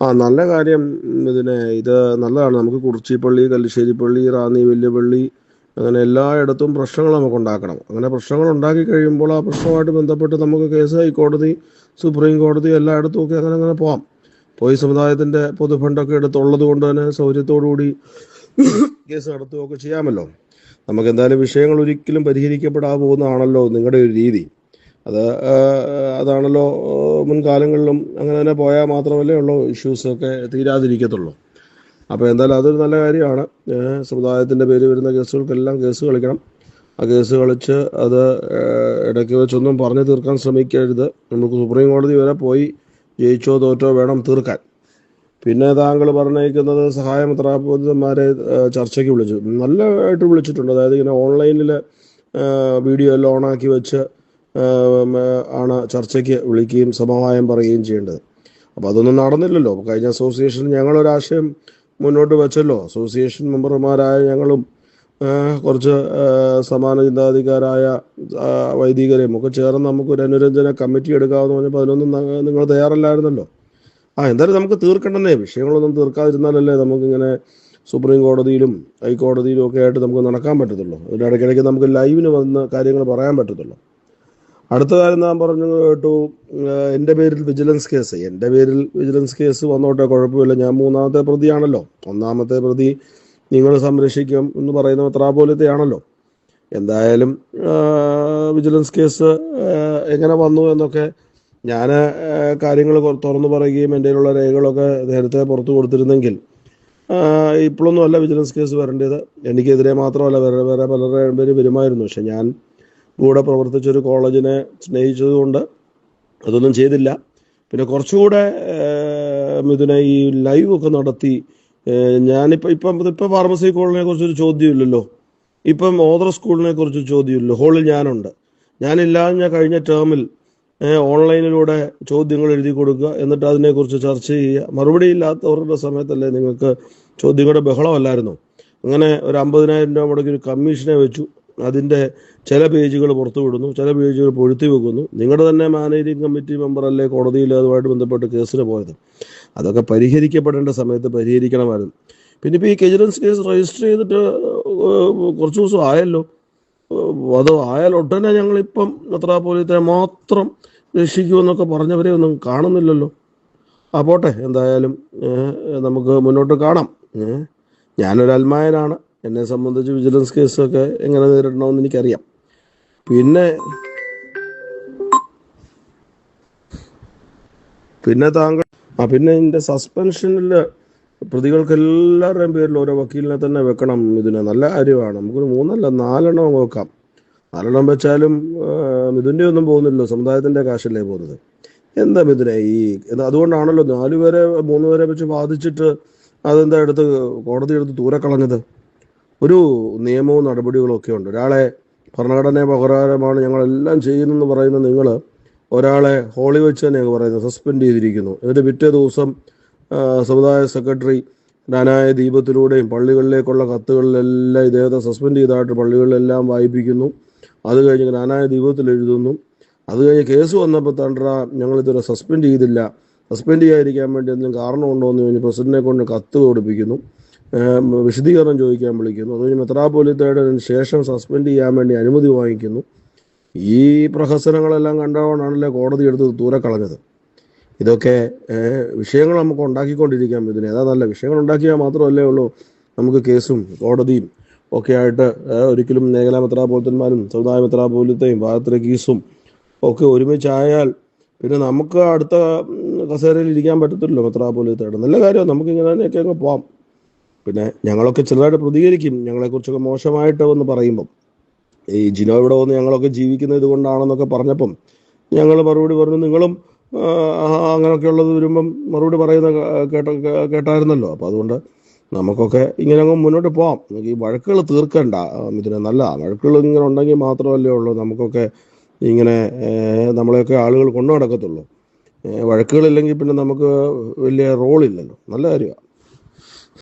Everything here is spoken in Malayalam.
ആ നല്ല കാര്യം ഇതിനെ ഇത് നല്ലതാണ്. നമുക്ക് കുറിച്ചിപ്പള്ളി കല്ലിശ്ശേരിപ്പള്ളി റാന്നി വല്യപള്ളി അങ്ങനെ എല്ലായിടത്തും പ്രശ്നങ്ങൾ നമുക്ക് ഉണ്ടാക്കണം അങ്ങനെ പ്രശ്നങ്ങൾ ഉണ്ടാക്കി കഴിയുമ്പോൾ ആ പ്രശ്നവുമായിട്ട് ബന്ധപ്പെട്ട് നമുക്ക് കേസ് ഹൈക്കോടതി സുപ്രീം കോടതി എല്ലായിടത്തും ഒക്കെ അങ്ങനെ അങ്ങനെ പോവാം. പോയി സമുദായത്തിന്റെ പൊതുഫണ്ടൊക്കെ എടുത്തുള്ളത് കൊണ്ട് തന്നെ സൗകര്യത്തോടുകൂടി കേസ് നടത്തുകയൊക്കെ ചെയ്യാമല്ലോ. നമുക്ക് എന്തായാലും വിഷയങ്ങൾ ഒരിക്കലും പരിഹരിക്കപ്പെടാൻ പോകുന്നതാണല്ലോ നിങ്ങളുടെ ഒരു രീതി. അത് അതാണല്ലോ മുൻകാലങ്ങളിലും അങ്ങനെ തന്നെ പോയാൽ മാത്രമല്ലേ ഉള്ളൂ ഇഷ്യൂസ് ഒക്കെ തീരാതിരിക്കത്തുള്ളൂ. അപ്പോൾ എന്തായാലും അതൊരു നല്ല കാര്യമാണ്. സമുദായത്തിന്റെ പേര് വരുന്ന കേസുകൾക്കെല്ലാം കേസ് കളിക്കണം. ആ കേസ് കളിച്ച് അത് ഇടയ്ക്ക് വെച്ചൊന്നും പറഞ്ഞു തീർക്കാൻ ശ്രമിക്കരുത്. നമുക്ക് സുപ്രീം കോടതി വരെ പോയി ജയിച്ചോ തോറ്റോ വേണം തീർക്കാൻ. പിന്നെ താങ്കൾ പറഞ്ഞേക്കുന്നത് സഹായമിത്രാപൂരിതന്മാരെ ചർച്ചയ്ക്ക് വിളിച്ചു. നല്ലതായിട്ട് വിളിച്ചിട്ടുണ്ട്. അതായത് ഇങ്ങനെ ഓൺലൈനിൽ വീഡിയോ എല്ലാം ഓണാക്കി വെച്ച് ആണ് ചർച്ചയ്ക്ക് വിളിക്കുകയും സമവായം പറയുകയും ചെയ്യേണ്ടത്. അപ്പോൾ അതൊന്നും നടന്നില്ലല്ലോ. കഴിഞ്ഞ അസോസിയേഷൻ ഞങ്ങളൊരാശയം മുന്നോട്ട് വെച്ചല്ലോ. അസോസിയേഷൻ മെമ്പർമാരായ ഞങ്ങളും കുറച്ച് സമാന ചിന്താധികാരായ വൈദികരെയും ഒക്കെ ചേർന്ന് നമുക്കൊരു അനുരഞ്ജന കമ്മിറ്റി എടുക്കാമെന്ന് പറഞ്ഞപ്പോൾ അതിനൊന്നും നിങ്ങൾ തയ്യാറല്ലായിരുന്നല്ലോ. ആ എന്തായാലും നമുക്ക് തീർക്കണ്ടെന്നേ. വിഷയങ്ങളൊന്നും തീർക്കാതിരുന്നാലല്ലേ നമുക്കിങ്ങനെ സുപ്രീം കോടതിയിലും ഹൈക്കോടതിയിലും ഒക്കെ ആയിട്ട് നമുക്ക് നടക്കാൻ പറ്റത്തുള്ളൂ. അതിന്റെ ഇടയ്ക്കിടയ്ക്ക് നമുക്ക് ലൈവിന് വന്ന് കാര്യങ്ങൾ പറയാൻ പറ്റത്തുള്ളൂ. അടുത്ത കാര്യം ഞാൻ പറഞ്ഞു കേട്ടു എന്റെ പേരിൽ വിജിലൻസ് കേസ്. എന്റെ പേരിൽ വിജിലൻസ് കേസ് വന്നോട്ടെ കുഴപ്പമില്ല. ഞാൻ മൂന്നാമത്തെ പ്രതിയാണല്ലോ. ഒന്നാമത്തെ പ്രതി നിങ്ങൾ സംരക്ഷിക്കും എന്ന് പറയുന്ന മെത്രാപോലത്തെയാണല്ലോ എന്തായാലും വിജിലൻസ് കേസ് എങ്ങനെ വന്നു എന്നൊക്കെ ഞാൻ കാര്യങ്ങൾ തുറന്നു പറയുകയും എന്റെ കയ്യിലുള്ള രേഖകളൊക്കെ നേരത്തെ പുറത്തു കൊടുത്തിരുന്നെങ്കിൽ ഇപ്പോഴൊന്നും അല്ല വിജിലൻസ് കേസ് വരേണ്ടത്. എനിക്കെതിരെ മാത്രമല്ല വേറെ വേറെ പലരുടെ പേര് വരുമായിരുന്നു. പക്ഷെ ഞാൻ കൂടെ പ്രവർത്തിച്ചൊരു കോളേജിനെ സ്നേഹിച്ചതുകൊണ്ട് അതൊന്നും ചെയ്തില്ല. പിന്നെ കുറച്ചുകൂടെ ഇതിനെ ഈ ലൈവ് ഒക്കെ നടത്തി ഞാനിപ്പോൾ ഇപ്പം ഇപ്പം ഫാർമസി കോളേജിനെ കുറിച്ചൊരു ചോദ്യമില്ലല്ലോ. ഇപ്പം ഓദർ സ്കൂളിനെ കുറിച്ച് ചോദ്യമില്ല ഹോളിൽ ഞാനുണ്ട്. ഞാനില്ലാതെ ഞാൻ കഴിഞ്ഞ ടേമിൽ ഓൺലൈനിലൂടെ ചോദ്യങ്ങൾ എഴുതി കൊടുക്കുക എന്നിട്ട് അതിനെക്കുറിച്ച് ചർച്ച ചെയ്യുക. മറുപടി ഇല്ലാത്തവരുടെ സമയത്തല്ലേ നിങ്ങൾക്ക് ചോദ്യങ്ങളുടെ ബഹളമല്ലായിരുന്നു. അങ്ങനെ ഒരു അമ്പതിനായിരം രൂപ മുടക്കി ഒരു കമ്മീഷനെ വെച്ചു. അതിന്റെ ചില പേജുകൾ പുറത്തു വിടുന്നു ചില പേജുകൾ പൊഴുത്തി വെക്കുന്നു. നിങ്ങളുടെ തന്നെ മാനേജിംഗ് കമ്മിറ്റി മെമ്പർ അല്ലേ കോടതിയിൽ അതുമായിട്ട് ബന്ധപ്പെട്ട് കേസിന് പോയത്? അതൊക്കെ പരിഹരിക്കപ്പെടേണ്ട സമയത്ത് പരിഹരിക്കണമായിരുന്നു. പിന്നെ ഇപ്പോൾ ഈ കെജിലൻസ് കേസ് രജിസ്റ്റർ ചെയ്തിട്ട് കുറച്ച് ദിവസം ആയല്ലോ. അത് ആയാൽ ഉടനെ ഞങ്ങളിപ്പം എത്ര പോലത്തെ മാത്രം രക്ഷിക്കുമെന്നൊക്കെ പറഞ്ഞവരെ ഒന്നും കാണുന്നില്ലല്ലോ. ആ പോട്ടെ. എന്തായാലും നമുക്ക് മുന്നോട്ട് കാണാം. ഞാനൊരു അൽമായനാണ് എന്നെ സംബന്ധിച്ച് വിജിലൻസ് കേസൊക്കെ എങ്ങനെ നേരിടണമെന്ന് എനിക്കറിയാം. പിന്നെ പിന്നെ താങ്കൾ ആ പിന്നെ എന്റെ സസ്പെൻഷനിൽ പ്രതികൾക്ക് എല്ലാവരുടെയും പേരിൽ ഓരോ വക്കീലിനെ തന്നെ വെക്കണം ഇതിന് നല്ല കാര്യമാണ്. നമുക്കൊരു മൂന്നല്ല നാലെണ്ണം വെക്കാം. നാലെണ്ണം വെച്ചാലും മിഥുന്റെ ഒന്നും പോകുന്നില്ലല്ലോ. സമുദായത്തിന്റെ കാശല്ലേ പോകുന്നത്. എന്താ മിഥുനെ ഈ അതുകൊണ്ടാണല്ലോ നാലുപേരെ മൂന്നുപേരെ മൂന്ന് പേരെ വെച്ച് ബാധിച്ചിട്ട് അതെന്താ എടുത്ത് കോടതി എടുത്ത് ദൂരെ കളഞ്ഞത് ഒരു നിയമവും നടപടികളും ഒക്കെ ഉണ്ട്. ഒരാളെ ഭരണഘടന പ്രകാരമാണ് ഞങ്ങളെല്ലാം ചെയ്യുന്നെന്ന് പറയുന്ന നിങ്ങൾ ഒരാളെ ഹോളി വെച്ച് തന്നെ പറയുന്നത് സസ്പെൻഡ് ചെയ്തിരിക്കുന്നു. എന്നിട്ട് പിറ്റേ ദിവസം സമുദായ സെക്രട്ടറി നാനായ ദീപത്തിലൂടെയും പള്ളികളിലേക്കുള്ള കത്തുകളിലെല്ലാം ഇദ്ദേഹത്തെ സസ്പെൻഡ് ചെയ്തതായിട്ട് പള്ളികളിലെല്ലാം വായിപ്പിക്കുന്നു. അത് കഴിഞ്ഞ് നാനായ ദീപത്തിൽ എഴുതുന്നു. അത് കഴിഞ്ഞ് കേസ് വന്നപ്പോൾ തണ്ട്ര ഞങ്ങൾ ഇതുവരെ സസ്പെൻഡ് ചെയ്തില്ല. സസ്പെൻഡ് ചെയ്യാതിരിക്കാൻ വേണ്ടി എന്തെങ്കിലും കാരണമുണ്ടോ എന്ന് കഴിഞ്ഞ് പ്രസിഡന്റിനെ കൊണ്ട് കത്ത് കൊടുപ്പിക്കുന്നു. വിശദീകരണം ചോദിക്കാൻ വിളിക്കുന്നു. അത് കഴിഞ്ഞ് മെത്രാപോലിത്തയുടെ ശേഷം സസ്പെൻഡ് ചെയ്യാൻ വേണ്ടി അനുമതി വാങ്ങിക്കുന്നു. ഈ പ്രഹസനങ്ങളെല്ലാം കണ്ടുകൊണ്ടാണല്ലേ കോടതി എടുത്ത് ദൂരെ കളഞ്ഞത്. ഇതൊക്കെ വിഷയങ്ങൾ നമുക്ക് ഉണ്ടാക്കിക്കൊണ്ടിരിക്കാൻ ഇതിന്. ഏതാ നല്ല വിഷയങ്ങൾ ഉണ്ടാക്കിയാൽ മാത്രമല്ലേ ഉള്ളൂ നമുക്ക് കേസും കോടതിയും ഒക്കെ ആയിട്ട് ഒരിക്കലും മേഖലാ മെത്രാപോലിത്തന്മാരും സമുദായ മെത്രാപോലിത്തയും ഭാരത്തിലെ കീസും ഒക്കെ ഒരുമിച്ചായാൽ പിന്നെ നമുക്ക് അടുത്ത കസേരയിൽ ഇരിക്കാൻ പറ്റത്തില്ലല്ലോ മെത്രാപോലിത്തയുടെ നല്ല കാര്യം നമുക്ക് ഇങ്ങനെ തന്നെയൊക്കെ അങ്ങ് പോവാം. പിന്നെ ഞങ്ങളൊക്കെ ചെറുതായിട്ട് പ്രതികരിക്കും. ഞങ്ങളെ കുറിച്ചൊക്കെ മോശമായിട്ട് ഒന്ന് പറയുമ്പം. ഈ ജിനോ ഇവിടെ വന്ന് ഞങ്ങളൊക്കെ ജീവിക്കുന്നത് ഇതുകൊണ്ടാണെന്നൊക്കെ പറഞ്ഞപ്പം ഞങ്ങൾ മറുപടി പറഞ്ഞു നിങ്ങളും അങ്ങനെയൊക്കെ ഉള്ളത് വരുമ്പം മറുപടി പറയുന്ന കേട്ട കേട്ടായിരുന്നല്ലോ. അപ്പം അതുകൊണ്ട് നമുക്കൊക്കെ ഇങ്ങനെ അങ്ങ് മുന്നോട്ട് പോവാം. നമുക്ക് ഈ വഴക്കുകൾ തീർക്കണ്ട. ഇതിന് നല്ല വഴക്കുകൾ ഇങ്ങനെ ഉണ്ടെങ്കിൽ മാത്രമല്ലേ ഉള്ളൂ. നമുക്കൊക്കെ ഇങ്ങനെ നമ്മളെയൊക്കെ ആളുകൾ കൊണ്ടു നടക്കത്തുള്ളൂ. വഴക്കുകളില്ലെങ്കിൽ പിന്നെ നമുക്ക് വലിയ റോളില്ലല്ലോ നല്ല കാര്യമാണ്